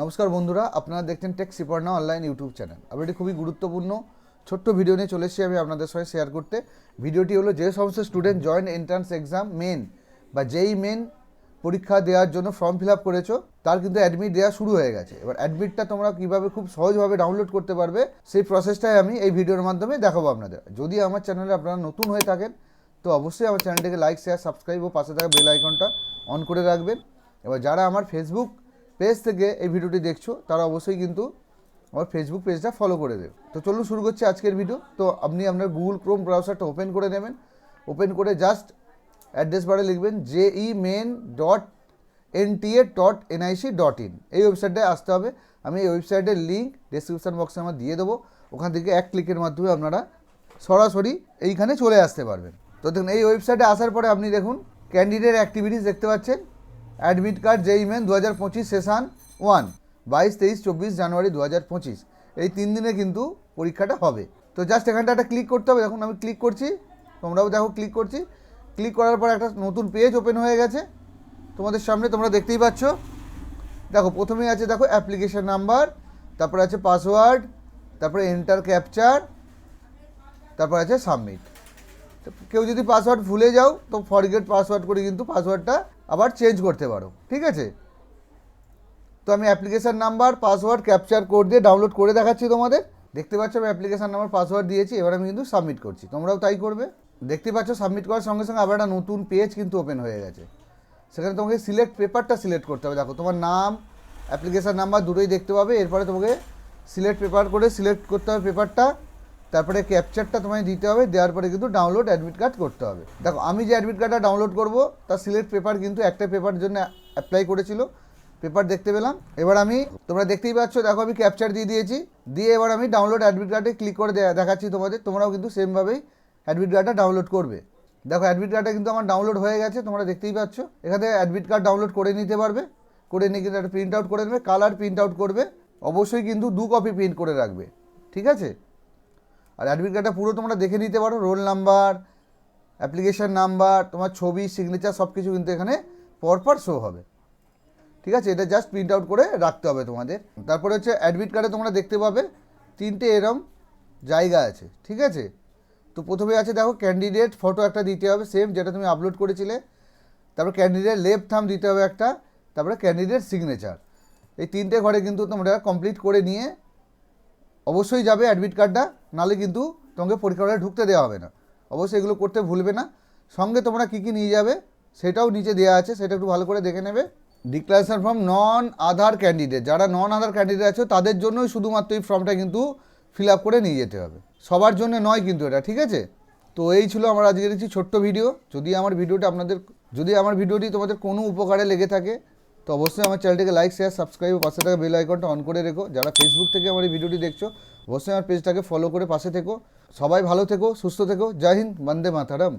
নমস্কার বন্ধুরা, আপনারা দেখছেন টেক সিপার্না অনলাইন ইউটিউব চ্যানেল আবার এটি খুবই গুরুত্বপূর্ণ, ছোট্ট ভিডিও নিয়ে চলে এসেছি আমি আপনাদের সঙ্গে শেয়ার করতে। ভিডিওটি হলো যে সমস্ত student joint entrance exam main বা যেই মেন পরীক্ষা দেওয়ার জন্য ফর্ম ফিল আপ করেছ, তার কিন্তু অ্যাডমিট দেওয়া শুরু হয়ে গেছে। এবার অ্যাডমিটটা তোমরা কীভাবে খুব সহজভাবে ডাউনলোড করতে পারবে, সেই প্রসেসটাই আমি এই ভিডিওর মাধ্যমে দেখাবো আপনাদের। যদি আমার চ্যানেলে আপনারা নতুন হয়ে থাকেন, তো অবশ্যই আমার চ্যানেলটিকে লাইক শেয়ার সাবস্ক্রাইব ও পাশে থাকা বেল আইকনটা অন করে রাখবেন। এবার যারা আমার ফেসবুক পেজ থেকে এই ভিডিওটি দেখছ, তারা অবশ্যই কিন্তু আমার ফেসবুক পেজটা ফলো করে দেবে। তো চলুন শুরু করছি আজকের ভিডিও তো আপনি আপনার গুগল ক্রোম ব্রাউজারটা ওপেন করে নেবেন। ওপেন করে জাস্ট অ্যাড্রেস বারে লিখবেন J E main dot NTA dot NIC dot in এই ওয়েবসাইটে আসতে হবে। আমি এই ওয়েবসাইটের লিঙ্ক ডেসক্রিপশন বক্সে আমার দিয়ে দেবো। ওখান থেকে এক ক্লিকের মাধ্যমে আপনারা সরাসরি এইখানে চলে আসতে পারবেন। তো দেখুন, এই ওয়েবসাইটে আসার পরে আপনি দেখুন ক্যান্ডিডেট অ্যাক্টিভিটিস দেখতে পাচ্ছেন। অ্যাডমিট কার্ড জেই মেন দু হাজার পঁচিশ সেশন ওয়ান, বাইশ, তেইশ, চব্বিশ জানুয়ারি দু হাজার পঁচিশ। এই তিন দিনে কিন্তু পরীক্ষাটা হবে। তো জাস্ট এখানটা একটা ক্লিক করতে হবে। দেখুন আমি ক্লিক করছি। তোমরাও দেখো ক্লিক করছি। ক্লিক করার পর একটা নতুন পেজ ওপেন হয়ে গেছে। তোমাদের সামনে তোমরা দেখতেই পাচ্ছ। দেখো, প্রথমেই আছে দেখো অ্যাপ্লিকেশন নাম্বার তারপরে আছে পাসওয়ার্ড তারপরে এন্টার ক্যাপচার তারপর আছে সাবমিট কেউ যদি পাসওয়ার্ড ভুলে যাও, তো ফরগেট পাসওয়ার্ড করে কিন্তু পাসওয়ার্ডটা আবার চেঞ্জ করতে পারো। ঠিক আছে? তো আমি application number password captcha code দিয়ে ডাউনলোড করে দেখাচ্ছি তোমাদের। দেখতে পাচ্ছ আমি অ্যাপ্লিকেশান নাম্বার পাসওয়ার্ড দিয়েছি, এবার আমি কিন্তু সাবমিট করছি। তোমরাও তাই করবে। দেখতে পাচ্ছ সাবমিট করার সঙ্গে সঙ্গে আবার একটা নতুন পেজ কিন্তু ওপেন হয়ে গেছে। সেখানে তোমাকে সিলেক্ট পেপারটা সিলেক্ট করতে হবে। দেখো, তোমার নাম অ্যাপ্লিকেশান নাম্বার দুটোই দেখতে পাবে। এরপরে তোমাকে সিলেক্ট পেপার করে সিলেক্ট করতে হবে পেপারটা তারপরে ক্যাপচারটা তোমায় দিতে হবে, দেওয়ার পরে কিন্তু ডাউনলোড অ্যাডমিট কার্ড করতে হবে। দেখো, আমি যে অ্যাডমিট কার্ডটা ডাউনলোড করব, তার সিলেক্ট পেপার কিন্তু একটা পেপার জন্য অ্যাপ্লাই করেছিল। পেপার দেখতে পেলাম। এবার আমি, তোমরা দেখতেই পাচ্ছ, দেখো আমি ক্যাপচার দিয়ে দিয়েছি। দিয়ে এবার আমি ডাউনলোড অ্যাডমিট কার্ডে ক্লিক করে দেখাচ্ছি তোমাদের, তোমরাও কিন্তু সেমভাবেই অ্যাডমিট কার্ডটা ডাউনলোড করবে। দেখো অ্যাডমিট কার্ডটা কিন্তু আমার ডাউনলোড হয়ে গেছে, তোমরা দেখতেই পাচ্ছ। এখানে অ্যাডমিট কার্ড ডাউনলোড করে নিতে পারবে। করে নিয়ে কিন্তু একটা প্রিন্ট আউট করে নেবে কালার প্রিন্ট আউট করবে। অবশ্যই কিন্তু দু কপি প্রিন্ট করে রাখবে। ঠিক আছে? আর অ্যাডমিট কার্ডটা পুরো তোমরা দেখে নিতে পারো রোল নাম্বার অ্যাপ্লিকেশন নাম্বার তোমার ছবি সিগনেচার সব কিছু কিন্তু এখানে পরপর শো হবে। ঠিক আছে? এটা জাস্ট প্রিন্ট আউট করে রাখতে হবে তোমাদের। তারপরে হচ্ছে অ্যাডমিট কার্ডে তোমরা দেখতে পাবে তিনটে এরম জায়গা আছে। ঠিক আছে? তো প্রথমে আছে দেখো ক্যান্ডিডেট ফটো একটা দিতে হবে সেম যেটা তুমি আপলোড করেছিলে। তারপর ক্যান্ডিডেট লেফট থাম দিতে হবে একটা, তারপরে ক্যান্ডিডেট সিগনেচার এই তিনটে ঘরে কিন্তু তোমরা কমপ্লিট করে নিয়ে অবশ্যই যাবে অ্যাডমিট কার্ডটা নাহলে কিন্তু তোমাকে পরীক্ষা হলে ঢুকতে দেওয়া হবে না। অবশ্যই এগুলো করতে ভুলবে না। সঙ্গে তোমরা কী কী নিয়ে যাবে, সেটাও নিচে দেওয়া আছে, সেটা একটু ভালো করে দেখে নেবে। Declaration form non Aadhaar candidate যারা নন আধার ক্যান্ডিডেট আছে, তাদের জন্যই শুধুমাত্র এই ফর্মটা কিন্তু ফিল আপ করে নিয়ে যেতে হবে। সবার জন্য নয় কিন্তু এটা, ঠিক আছে? তো এই ছিল আমার আজকের একটি ছোট্ট ভিডিও যদি আমার ভিডিওটা আপনাদের, যদি আমার ভিডিওটি তোমাদের কোনো উপকারে লেগে থাকে তো অবশ্যই আমার চ্যানেলটিকে লাইক শেয়ার সাবস্ক্রাইব ও পাশে থাকা বেল আইকনটা অন করে রেখো। যারা ফেসবুক থেকে আমার এই ভিডিওটি দেখছ, অবশ্যই আমার পেজটাকে ফলো করে পাশে থেকো। সবাই ভালো থেকো, সুস্থ থেকো। জয় হিন্দ, বন্দে মাতারাম।